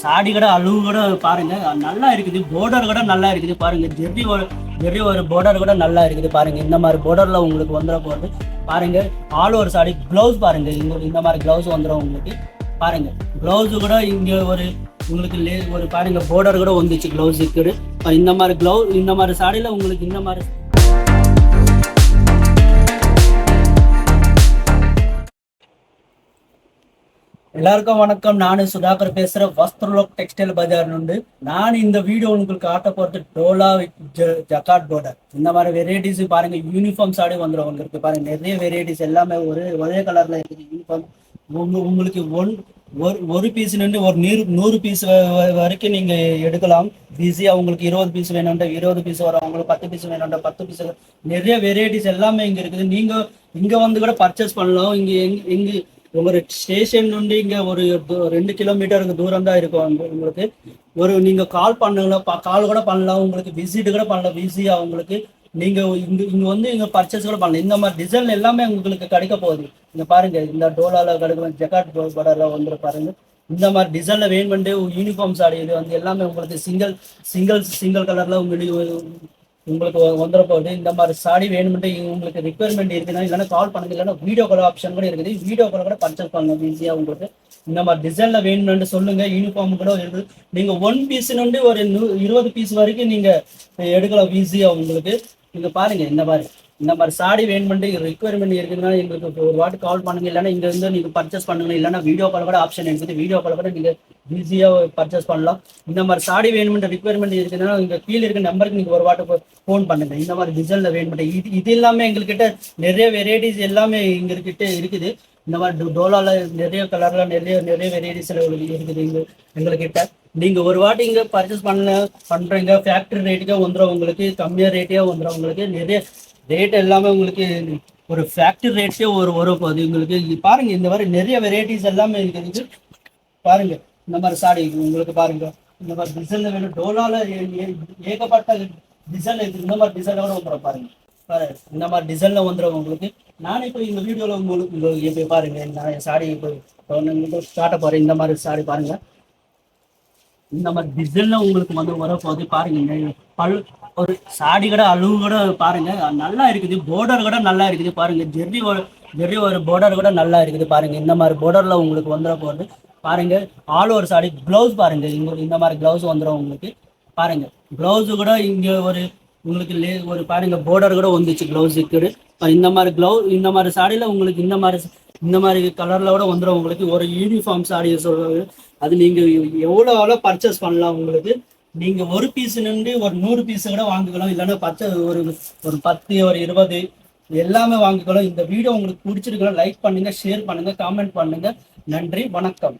சாடி கூட அளவு கூட பாருங்க. நல்லா இருக்குது. போர்டர் கூட நல்லா இருக்குது. பாருங்க. ஜெர்ரி ஒரு ஜெர்ரி ஒரு போர்டர் கூட நல்லா இருக்குது. பாருங்க. இந்த மாதிரி போர்டர்ல உங்களுக்கு வந்துட போகுது பாருங்க. ஆல் ஓவர் சாடி க்ளவுஸ் பாருங்க. இங்க இந்த மாதிரி க்ளவுஸ் வந்துடும் உங்களுக்கு. பாருங்க. ப்ளவுஸ் கூட இங்க ஒரு உங்களுக்கு லே ஒரு பாருங்க. போர்டர் கூட வந்துச்சு. ப்ளவுஸுக்கு இந்த மாதிரி ப்ளவுஸ் இந்த மாதிரி சாடியில் உங்களுக்கு இந்த மாதிரி எல்லாருக்கும் வணக்கம். நான் சுதாகர் பேசுறேன் வஸ்திரலோக் டெக்ஸ்டைல் பஜார் நுண்டு நான் இந்த வீடியோ உங்களுக்கு காட்ட போறது டோலா ஜ- ஜக்காட் போர்டர் இந்த மாதிரி வெரைட்டிஸ் பாருங்க. யூனிஃபார்ம் சாடி வந்துடும் உங்களுக்கு பாருங்க. நிறைய வெரைட்டிஸ் எல்லாமே ஒரு ஒரே கலர்ல இருக்குது யூனிஃபார்ம் உங்களுக்கு ஒன் ஒரு ஒரு பீஸ் நின்று ஒரு நூறு நூறு பீஸ் வரைக்கும் நீங்க எடுக்கலாம். ஈஸியாக உங்களுக்கு இருபது பீஸ் வேணும்ன்ற இருபது பீஸ் வரும். உங்களுக்கு பத்து பீஸ் வேணும்ன்ற பத்து பீஸ் நிறைய வெரைட்டிஸ் எல்லாமே இங்க இருக்குது. நீங்க இங்க வந்து கூட பர்ச்சேஸ் பண்ணலாம். இங்க எங்க ஒரு ஸ்டேஷன் నుండి இங்க ஒரு ரெண்டு கிலோமீட்டருக்கு தூரம் தான் இருக்கும் உங்களுக்கு. ஒரு நீங்க கால் பண்ணுங்களா கால் கூட பண்ணலாம் உங்களுக்கு விசிட் கூட பண்ணலாம் பிஸியா உங்களுக்கு. நீங்க இங்க இங்க வந்து இங்க பர்ச்சேஸ் கூட பண்ணலாம் இந்த மாதிரி டிசைன் எல்லாமே உங்களுக்கு கிடைக்க போகுது. இங்க பாருங்க இந்த டோலால கிடைக்கும் ஜக்காட் படர்ல வந்து பாருங்க. இந்த மாதிரி டிசைன்ல வேணுமெண்டு யூனிஃபார்ம் சாடி இது வந்து எல்லாமே உங்களுக்கு சிங்கிள் சிங்கிள் சிங்கிள் கலர்ல உங்களுக்கு உங்களுக்கு வந்துட போகுது இந்த மாதிரி சாடி வேணுமெண்டு உங்களுக்கு ரிக்குவயர்மெண்ட் இருக்குன்னா இல்லைன்னா கால் பண்ணுங்க. இல்லைன்னா வீடியோ கால் ஆப்ஷன் கூட இருக்குது. வீடியோ கால் கூட பர்ச்சேஸ் பண்ணலாம் ஈஸியாக உங்களுக்கு. இந்த மாதிரி டிசைனில் வேணும்னு சொல்லுங்க. யூனிஃபார்ம் கூட இருக்குது நீங்கள் ஒன் பீஸ்னுண்டு ஒரு இருபது பீஸ் வரைக்கும் நீங்கள் எடுக்கலாம் ஈஸியாக உங்களுக்கு. நீங்கள் பாருங்கள் இந்த மாதிரி. இந்த மாதிரி சாடி வேணுமெண்டு ரிக்யர்மெண்ட் இருக்குதுன்னா எங்களுக்கு ஒரு வாட்டி கால் பண்ணுங்க. இல்லைன்னா இங்கே இருந்து நீங்கள் பர்ச்சேஸ் பண்ணுங்க. இல்லைன்னா வீடியோ கால் கூட ஆப்ஷன் இருக்குது வீடியோ கால் கூட நீங்கள் ஈஸியாக பர்ச்சேஸ் பண்ணலாம். இந்த மாதிரி சாடி வேணுமெண்ட் ரிக்யர்மெண்ட் இருக்குதுன்னா இங்கே கீழே இருக்க நம்பருக்கு நீங்கள் ஒரு வாட்டி ஃபோன் பண்ணுங்க. இந்த மாதிரி டிசைனில் வேணுமெண்ட் இது இது எல்லாமே எங்கள்கிட்ட நிறைய வெரைட்டிஸ் எல்லாமே எங்கள்கிட்ட இருக்குது. இந்த மாதிரி டோ- நிறைய கலரில் நிறைய நிறைய வெரைட்டிஸில் இருக்குது எங்கள் எங்கள்கிட்ட நீங்க ஒரு வாட்டி இங்க பர்ச்சேஸ் பண்ண பண்றீங்க ஃபேக்டரி ரேட்டுக்கே வந்துடும் உங்களுக்கு கம்மியா ரேட்டே வந்துடும் உங்களுக்கு நிறைய ரேட் எல்லாமே உங்களுக்கு ஒரு ஃபேக்டரி ரேட்டே ஒரு வரும் போகுது உங்களுக்கு. பாருங்கள் பாருங்க இந்த மாதிரி நிறைய வெரைட்டிஸ் எல்லாமே இருக்குது பாருங்க இந்த மாதிரி சாடி உங்களுக்கு பாருங்க இந்த மாதிரி டிசைன்ல வேணும். டோலால ஏகப்பட்ட டிசைன் இருக்குது இந்த மாதிரி டிசைன் கூட வந்துடும் பாருங்க. பாருங்கள் இந்த மாதிரி டிசைன்ல வந்துடும் உங்களுக்கு நானே இப்போ இந்த வீடியோல உங்களுக்கு உங்களுக்கு இப்போ பாருங்க நான் சாடி இப்போ இப்போ காட்ட போறேன். இந்த மாதிரி சாடி பாருங்க. இந்த மாதிரி டிசைன்ல உங்களுக்கு வந்து வர போகுது பாருங்க. பல் ஒரு சாடி கூட அளவு கூட பாருங்க. நல்லா இருக்குது. போர்டர் கூட நல்லா இருக்குது பாருங்க. ஜெர்ரி ஒரு ஜெர்ரி ஒரு போர்டர் கூட நல்லா இருக்குது பாருங்க. இந்த மாதிரி போர்டர்ல உங்களுக்கு வந்துட போகுது பாருங்க. ஆல் ஓவர் சாடி ப்ளவுஸ் பாருங்க. இங்க இந்த மாதிரி ப்ளவுஸ் வந்துடும் உங்களுக்கு. பாருங்க. ப்ளவுஸ் கூட இங்க ஒரு உங்களுக்கு லே ஒரு பாருங்க. போர்டர் கூட வந்துச்சு ப்ளவுஸுக்கு இந்த மாதிரி ப்ளவுஸ் இந்த மாதிரி சாடியில் உங்களுக்கு இந்த மாதிரி இந்த மாதிரி கலர்ல கூட வந்துடும் உங்களுக்கு ஒரு யூனிஃபார்ம் சாடி சொல்றது அது நீங்க எவ்வளோ எவ்வளோ பர்ச்சேஸ் பண்ணலாம் உங்களுக்கு? நீங்க ஒரு பீஸ் நின்று ஒரு நூறு பீஸ் கூட வாங்கிக்கலாம். இல்லைன்னா பச்சை ஒரு ஒரு பத்து ஒரு இருபது எல்லாமே வாங்கிக்கலாம். இந்த வீடியோ உங்களுக்கு பிடிச்சிருக்கலாம் லைக் பண்ணுங்க ஷேர் பண்ணுங்க காமெண்ட் பண்ணுங்க. நன்றி வணக்கம்.